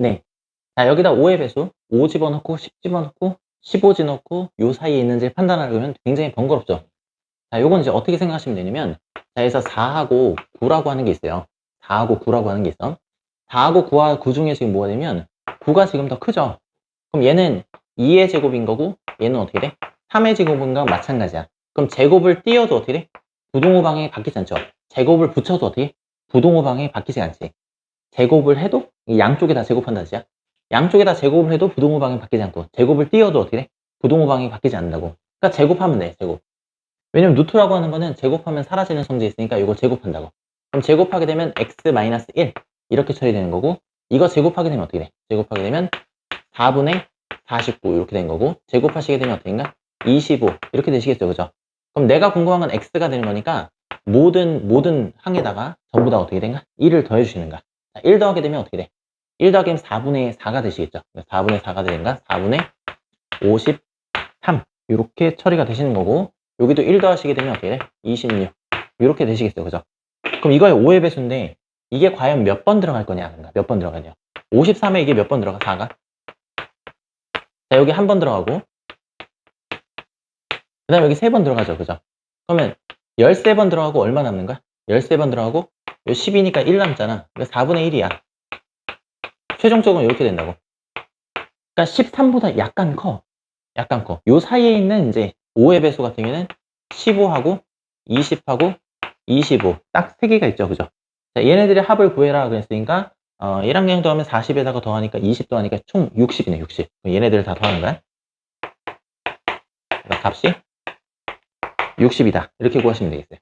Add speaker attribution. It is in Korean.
Speaker 1: 네. 자, 여기다 5의 배수, 5 집어넣고, 10 집어넣고, 15 집어넣고, 요 사이에 있는지 판단하려면 굉장히 번거롭죠. 자, 요건 이제 어떻게 생각하시면 되냐면, 자, 여기서 4하고 9라고 하는 게 있어요. 4하고 9라고 하는 게 있어. 4하고 9와 9 중에 지금 뭐가 되면, 9가 지금 더 크죠? 그럼 얘는 2의 제곱인 거고, 얘는 어떻게 돼? 3의 제곱인 거랑 마찬가지야. 그럼 제곱을 띄워도 어떻게 돼? 부동호 방향이 바뀌지 않죠? 제곱을 붙여도 어떻게? 돼? 부동호 방향이 바뀌지 않지. 제곱을 해도 이 양쪽에 다 제곱한다 지야. 양쪽에 다 제곱을 해도 부동호 방향이 바뀌지 않고 제곱을 띄워도 어떻게 돼? 부동호 방향이 바뀌지 않는다고. 그러니까 제곱하면 돼. 제곱. 왜냐면 루트라고 하는 거는 제곱하면 사라지는 성질이 있으니까 이거 제곱한다고. 그럼 제곱하게 되면 x-1 이렇게 처리되는 거고 이거 제곱하게 되면 어떻게 돼? 제곱하게 되면 4분의 49 이렇게 된 거고 제곱하시게 되면 어떻게 된가? 25 이렇게 되시겠죠. 그죠? 그럼 내가 궁금한 건 x가 되는 거니까 모든 모든 항에다가 전부 다 어떻게 된가? 1을 더해 주시는 거야. 1 더하게 되면 어떻게 돼? 1 더하기 4분의 4가 되시겠죠. 4분의 4가 되는가? 4분의 53 이렇게 처리가 되시는 거고 여기도 1 더하시게 되면 어떻게 돼? 26 이렇게 되시겠어요. 그죠? 그럼 이거의 5의 배수인데 이게 과연 몇 번 들어갈 거냐? 몇 번 들어가냐? 53에 이게 몇 번 들어가? 4가? 자, 여기 한 번 들어가고 그 다음에 여기 세 번 들어가죠. 그죠? 그러면 13번 들어가고 얼마 남는 거야? 13번 들어가고 요 10이니까 1 남잖아. 그러니까 4분의 1이야. 최종적으로 이렇게 된다고. 그러니까 13보다 약간 커. 약간 커. 요 사이에 있는 이제 5의 배수 같은 경우에는 15하고 20하고 25. 딱세 개가 있죠. 그죠? 자, 얘네들의 합을 구해라 그랬으니까 어, 1학년 더하면 40에다가 더하니까 20 더하니까 총 60이네. 60. 얘네들을 다 더하는 거야. 그러니까 값이 60이다. 이렇게 구하시면 되겠어요.